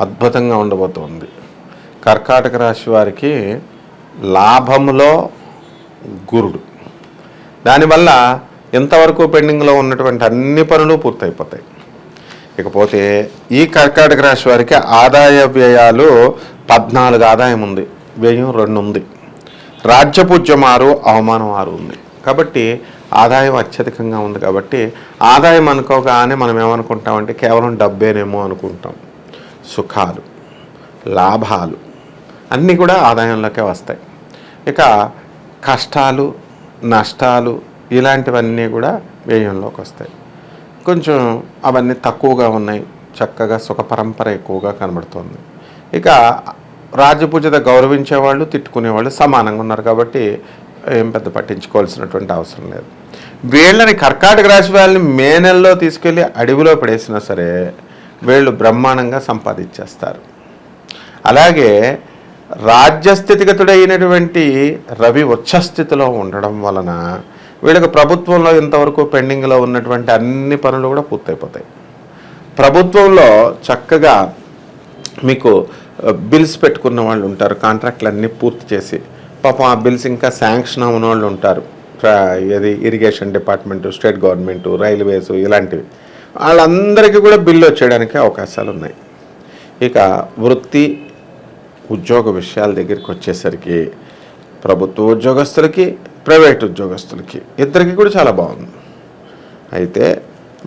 అద్భుతంగా ఉండబోతోంది. కర్కాటక రాశి వారికి లాభంలో గురుడు. దానివల్ల ఇంతవరకు పెండింగ్లో ఉన్నటువంటి అన్ని పనులు పూర్తయిపోతాయి. ఇకపోతే ఈ కర్కాటక రాశి వారికి ఆదాయ వ్యయాలు పద్నాలుగు ఆదాయం ఉంది వ్యయం రెండు ఉంది. రాజ్యపూజ్యం ఆరు అవమానం ఆరు ఉంది. కాబట్టి ఆదాయం అత్యధికంగా ఉంది కాబట్టి ఆదాయం అనుకోగానే మనం ఏమనుకుంటామంటే కేవలం డబ్బేనేమో అనుకుంటాం. సుఖాలు లాభాలు అన్నీ కూడా ఆదాయంలోకే వస్తాయి. ఇక కష్టాలు నష్టాలు ఇలాంటివన్నీ కూడా వ్యయంలోకి వస్తాయి. కొంచెం అవన్నీ తక్కువగా ఉన్నాయి. చక్కగా సుఖ పరంపర ఎక్కువగా కనబడుతుంది. ఇక రాజపూజత గౌరవించేవాళ్ళు తిట్టుకునేవాళ్ళు సమానంగా ఉన్నారు కాబట్టి ఏం పెద్ద పట్టించుకోవాల్సినటువంటి అవసరం లేదు. వీళ్ళని కర్కాటక రాశి వాళ్ళని మే నెలలో తీసుకెళ్ళి అడవిలో పడేసినా సరే వీళ్ళు బ్రహ్మాండంగా సంపాదించేస్తారు. అలాగే రాజ్యస్థితిగతుడైనటువంటి రవి ఉచ్చస్థితిలో ఉండడం వలన వీళ్ళకి ప్రభుత్వంలో ఇంతవరకు పెండింగ్లో ఉన్నటువంటి అన్ని పనులు కూడా పూర్తయిపోతాయి. ప్రభుత్వంలో చక్కగా మీకు బిల్స్ పెట్టుకున్న వాళ్ళు ఉంటారు కాంట్రాక్ట్లు అన్నీ పూర్తి చేసి. పాపం ఆ బిల్స్ ఇంకా శాంక్షన్ అవ్వని వాళ్ళు ఉంటారు. ఇది irrigation department state government railways ఇలాంటివి. వాళ్ళందరికీ కూడా బిల్లు వచ్చేయడానికి అవకాశాలు ఉన్నాయి ఇక వృత్తి ఉద్యోగ విషయాల దగ్గరికి వచ్చేసరికి ప్రభుత్వ ఉద్యోగస్తులకి ప్రైవేట్ ఉద్యోగస్తులకి ఇద్దరికి కూడా చాలా బాగుంది. అయితే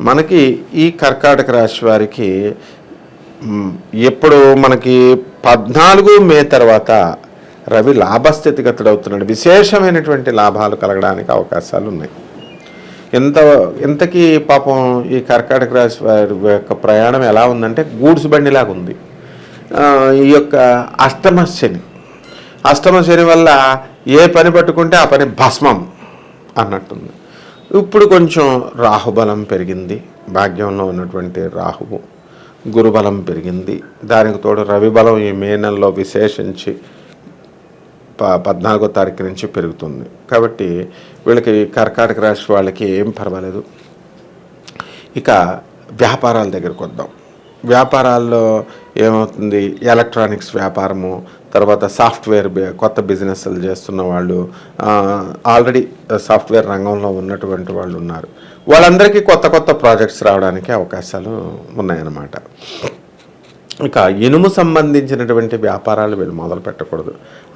మనకి ఈ కర్కాటక రాశి వారికి ఎప్పుడు మనకి పద్నాలుగు మే తర్వాత రవి లాభస్థితిగతుడవుతున్నాడు. విశేషమైనటువంటి లాభాలు కలగడానికి అవకాశాలు ఉన్నాయి ఎంత ఇంతకీ పాపం ఈ కర్కాటక రాశి వారి యొక్క ప్రయాణం ఎలా ఉందంటే గూడ్స్ బండిలాగా ఉంది. ఈ యొక్క అష్టమ శని. అష్టమ శని వల్ల ఏ పని పట్టుకుంటే ఆ పని భస్మం అన్నట్టుంది. ఇప్పుడు కొంచెం రాహుబలం పెరిగింది. భాగ్యంలో ఉన్నటువంటి రాహువు గురుబలం పెరిగింది. దానికి తోడు రవి బలం ఈ మే నెలలో విశేషించి ప పద్నాలుగో తారీఖు నుంచి పెరుగుతుంది. కాబట్టి వీళ్ళకి కర్కాటక రాశి వాళ్ళకి ఏం పర్వాలేదు. ఇక వ్యాపారాల దగ్గరకు వద్దాం. వ్యాపారాల్లో ఏమవుతుంది? ఎలక్ట్రానిక్స్ వ్యాపారము తర్వాత సాఫ్ట్వేర్ కొత్త బిజినెస్లు చేస్తున్న వాళ్ళు ఆల్రెడీ సాఫ్ట్వేర్ రంగంలో ఉన్నటువంటి వాళ్ళు ఉన్నారు. వాళ్ళందరికీ కొత్త కొత్త ప్రాజెక్ట్స్ రావడానికి అవకాశాలు ఉన్నాయన్నమాట. ఇక ఇనుము సంబంధించినటువంటి వ్యాపారాలు వీళ్ళు మొదలు పెట్టకూడదు.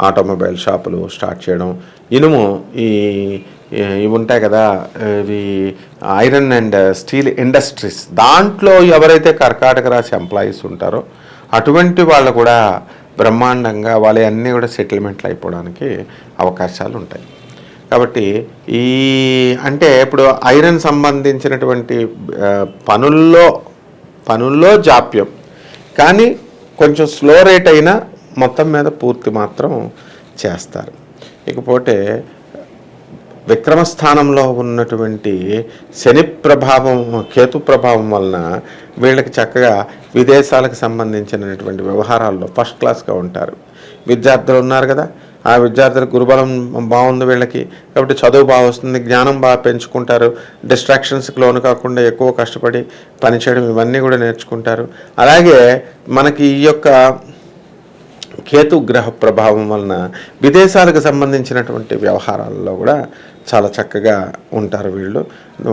ఆటోమొబైల్ షాపులు స్టార్ట్ చేయడం. ఇనుము ఈ ఇవి ఉంటాయి కదా ఇవి ఐరన్ అండ్ స్టీల్ ఇండస్ట్రీస్. దాంట్లో ఎవరైతే కర్కాటక రాశి ఎంప్లాయీస్ ఉంటారో అటువంటి వాళ్ళు కూడా బ్రహ్మాండంగా వాళ్ళ అన్నీ కూడా సెటిల్మెంట్లు అయిపోవడానికి అవకాశాలు ఉంటాయి. కాబట్టి ఈ అంటే ఇప్పుడు ఐరన్ సంబంధించినటువంటి పనుల్లో పనుల్లో జాప్యం. కానీ కొంచెం స్లో రేట్ అయినా మొత్తం మీద పూర్తి మాత్రం చేస్తారు. ఇకపోతే విక్రమస్థానంలో ఉన్నటువంటి శని ప్రభావం కేతు ప్రభావం వలన వీళ్ళకి చక్కగా విదేశాలకు సంబంధించినటువంటి వ్యవహారాల్లో ఫస్ట్ క్లాస్గా ఉంటారు. విద్యార్థులు ఉన్నారు కదా ఆ విద్యార్థులకు గురుబలం బాగుంది వీళ్ళకి. కాబట్టి చదువు బాగా వస్తుంది జ్ఞానం బాగా పెంచుకుంటారు. డిస్ట్రాక్షన్స్కి లోను కాకుండా ఎక్కువ కష్టపడి పనిచేయడం ఇవన్నీ కూడా నేర్చుకుంటారు. అలాగే మనకి ఈ యొక్క కేతు గ్రహ ప్రభావం వలన విదేశాలకు సంబంధించినటువంటి వ్యవహారాల్లో కూడా చాలా చక్కగా ఉంటారు వీళ్ళు.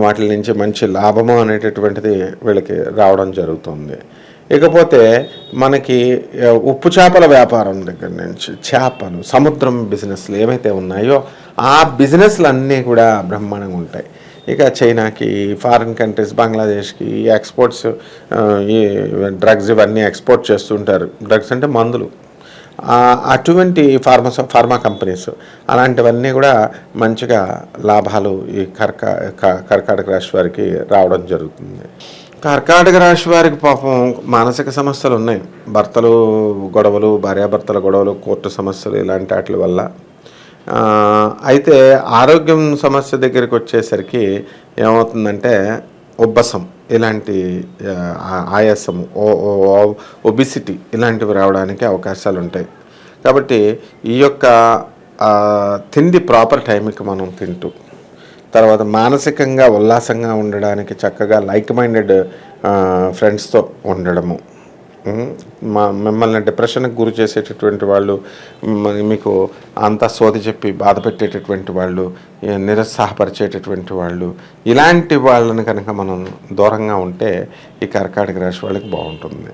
వాటి నుంచి మంచి లాభము అనేటటువంటిది వీళ్ళకి రావడం జరుగుతుంది. ఇకపోతే మనకి ఉప్పు చేపల వ్యాపారం దగ్గర నుంచి చేపలు సముద్రం బిజినెస్లు ఏవైతే ఉన్నాయో ఆ బిజినెస్లు అన్నీ కూడా బ్రహ్మాండంగా ఉంటాయి. ఇక చైనాకి ఫారిన్ కంట్రీస్ బంగ్లాదేశ్కి ఈ ఎక్స్పోర్ట్స్ ఈ డ్రగ్స్ ఇవన్నీ ఎక్స్పోర్ట్ చేస్తుంటారు. డ్రగ్స్ అంటే మందులు. అటువంటి ఫార్మా ఫార్మా కంపెనీస్ అలాంటివన్నీ కూడా మంచిగా లాభాలు ఈ కర్కా కర్కాటక రాశి వారికి రావడం జరుగుతుంది. కర్కాటక రాశి వారికి పాపం మానసిక సమస్యలు ఉన్నాయి. భర్తలు గొడవలు భార్యాభర్తల గొడవలు కోర్టు సమస్యలు ఇలాంటి వాటి వల్ల. అయితే ఆరోగ్యం సమస్య దగ్గరికి వచ్చేసరికి ఏమవుతుందంటే ఉబ్బసం ఇలాంటి ఆ, ఆయాసము ఒబిసిటీ ఇలాంటివి రావడానికి అవకాశాలు ఉంటాయి. కాబట్టి ఈ యొక్క తిండి ప్రాపర్ టైంకి మనం తింటూ తర్వాత మానసికంగా ఉల్లాసంగా ఉండడానికి చక్కగా లైక్ మైండెడ్ ఫ్రెండ్స్తో ఉండడము. మా మిమ్మల్ని డిప్రెషన్కి గురి చేసేటటువంటి వాళ్ళు మీకు అంతా సోది చెప్పి బాధ పెట్టేటటువంటి వాళ్ళు నిరుత్సాహపరిచేటటువంటి వాళ్ళు ఇలాంటి వాళ్ళని కనుక మనం దూరంగా ఉంటే ఈ కర్కాటక రాశి వాళ్ళకి బాగుంటుంది.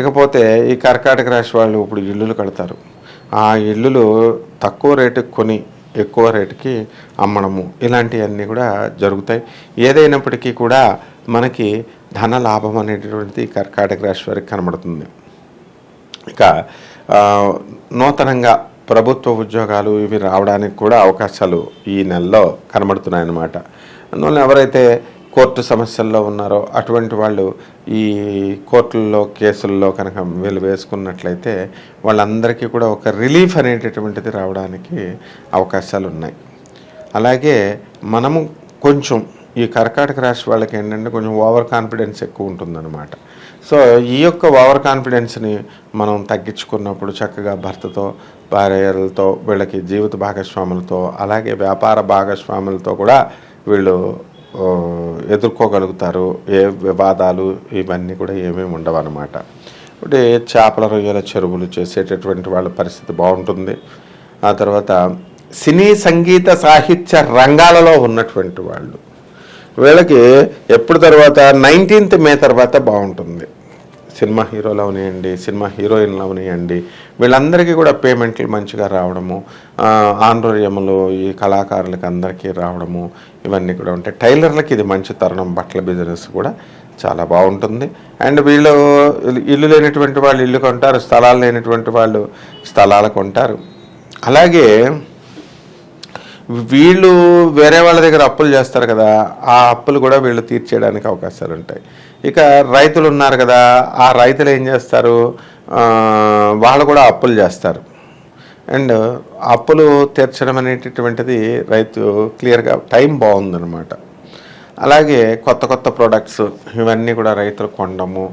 ఇకపోతే ఈ కర్కాటక రాశి వాళ్ళు ఇప్పుడు ఇల్లులు కడతారు. ఆ ఇల్లులు తక్కువ రేటుకి కొని ఎక్కువ రేటుకి అమ్మడము. ఇలాంటివన్నీ కూడా జరుగుతాయి. ఏదైనప్పటికీ కూడా మనకి ధన లాభం అనేటటువంటిది కర్కాటక రాశి వారికి కనబడుతుంది. ఇక నూతనంగా ప్రభుత్వ ఉద్యోగాలు ఇవి రావడానికి కూడా అవకాశాలు ఈ నెలలో కనబడుతున్నాయన్నమాట. అందువల్ల ఎవరైతే కోర్టు సమస్యల్లో ఉన్నారో అటువంటి వాళ్ళు ఈ కోర్టుల్లో కేసుల్లో కనుక వీళ్ళు వేసుకున్నట్లయితే వాళ్ళందరికీ కూడా ఒక రిలీఫ్ అనేటటువంటిది రావడానికి అవకాశాలు ఉన్నాయి అలాగే మనము కొంచెం ఈ కర్కాటక రాశి వాళ్ళకి ఏంటంటే కొంచెం ఓవర్ కాన్ఫిడెన్స్ ఎక్కువ ఉంటుందన్నమాట. సో ఈ యొక్క ఓవర్ కాన్ఫిడెన్స్ని మనం తగ్గించుకున్నప్పుడు చక్కగా భర్తతో భార్యలతో వీళ్ళకి జీవిత భాగస్వాములతో అలాగే వ్యాపార భాగస్వాములతో కూడా వీళ్ళు ఎదుర్కోగలుగుతారు ఏ వివాదాలు ఇవన్నీ కూడా ఏమేమి ఉండవన్నమాట అంటే చేపల రొయ్యల చెరువులు చేసేటటువంటి వాళ్ళ పరిస్థితి బాగుంటుంది. ఆ తర్వాత సినీ సంగీత సాహిత్య రంగాలలో ఉన్నటువంటి వాళ్ళు వీళ్ళకి ఎప్పుడు తర్వాత నైన్టీన్త్ మే తర్వాత బాగుంటుంది. సినిమా హీరోలు అవనియండి సినిమా హీరోయిన్లు అవనియండి వీళ్ళందరికీ కూడా పేమెంట్లు మంచిగా రావడము ఆంధ్రోయములు ఈ కళాకారులకి అందరికీ రావడము ఇవన్నీ కూడా ఉంటాయి. టైలర్లకి ఇది మంచి తరుణం బట్టల బిజినెస్ కూడా చాలా బాగుంటుంది. అండ్ వీళ్ళు ఇల్లు- ఇల్లు లేనటువంటి వాళ్ళు ఇల్లు కొంటారు స్థలాలు లేనటువంటి వాళ్ళు స్థలాలు కొంటారు. అలాగే వీళ్ళు వేరే వాళ్ళ దగ్గర అప్పులు చేస్తారు కదా ఆ అప్పులు కూడా వీళ్ళు తీర్చేయడానికి అవకాశాలు ఉంటాయి. ఇక రైతులు ఉన్నారు కదా ఆ రైతులు ఏం చేస్తారు? వాళ్ళు కూడా అప్పులు చేస్తారు. అండ్ అప్పులు తీర్చడం అనేటటువంటిది రైతు క్లియర్గా టైం బాగుందన్నమాట. అలాగే కొత్త కొత్త ప్రోడక్ట్స్ ఇవన్నీ కూడా రైతులు కొనడము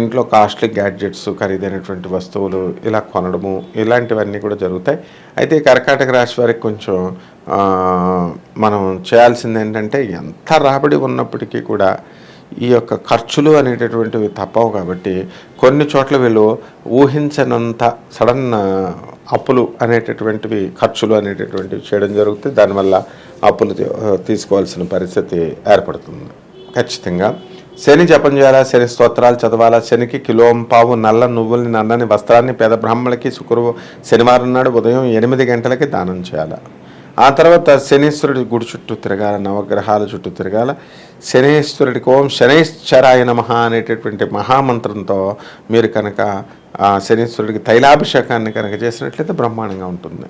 ఇంట్లో కాస్ట్లీ గ్యాడ్జెట్స్ ఖరీదైనటువంటి వస్తువులు ఇలా కొనడము ఇలాంటివన్నీ కూడా జరుగుతాయి. అయితే కర్కాటక రాశి వారికి కొంచెం మనం చేయాల్సింది ఏంటంటే ఎంత రాబడి ఉన్నప్పటికీ కూడా ఈ యొక్క ఖర్చులు అనేటటువంటివి తప్పవు కాబట్టి కొన్ని చోట్ల వీళ్ళు ఊహించనంత సడన్ అప్పులు అనేటటువంటివి ఖర్చులు అనేటటువంటివి చేయడం జరుగుతుంది. దానివల్ల అప్పులు తీసుకోవాల్సిన పరిస్థితి ఏర్పడుతుంది. ఖచ్చితంగా. శని జపం చేయాలా? శని స్తోత్రాలు చదవాలా? శనికి కిలోం పావు నల్ల నువ్వుల్ని నల్లని వస్త్రాన్ని పేద బ్రాహ్మణులకి శుక్రవారం శనివారం నాడు ఉదయం ఎనిమిది గంటలకి దానం చేయాలి? ఆ తర్వాత శనీశ్వరుడి గుడి చుట్టూ తిరగాల నవగ్రహాల చుట్టూ తిరగాల. శనీశ్వరుడికి ఓం శనైశ్చరాయ నమః అనేటటువంటి మహామంత్రంతో మీరు కనుక శనీశ్వరుడికి తైలాభిషేకాన్ని కనుక చేసినట్లయితే బ్రహ్మాండంగా ఉంటుంది.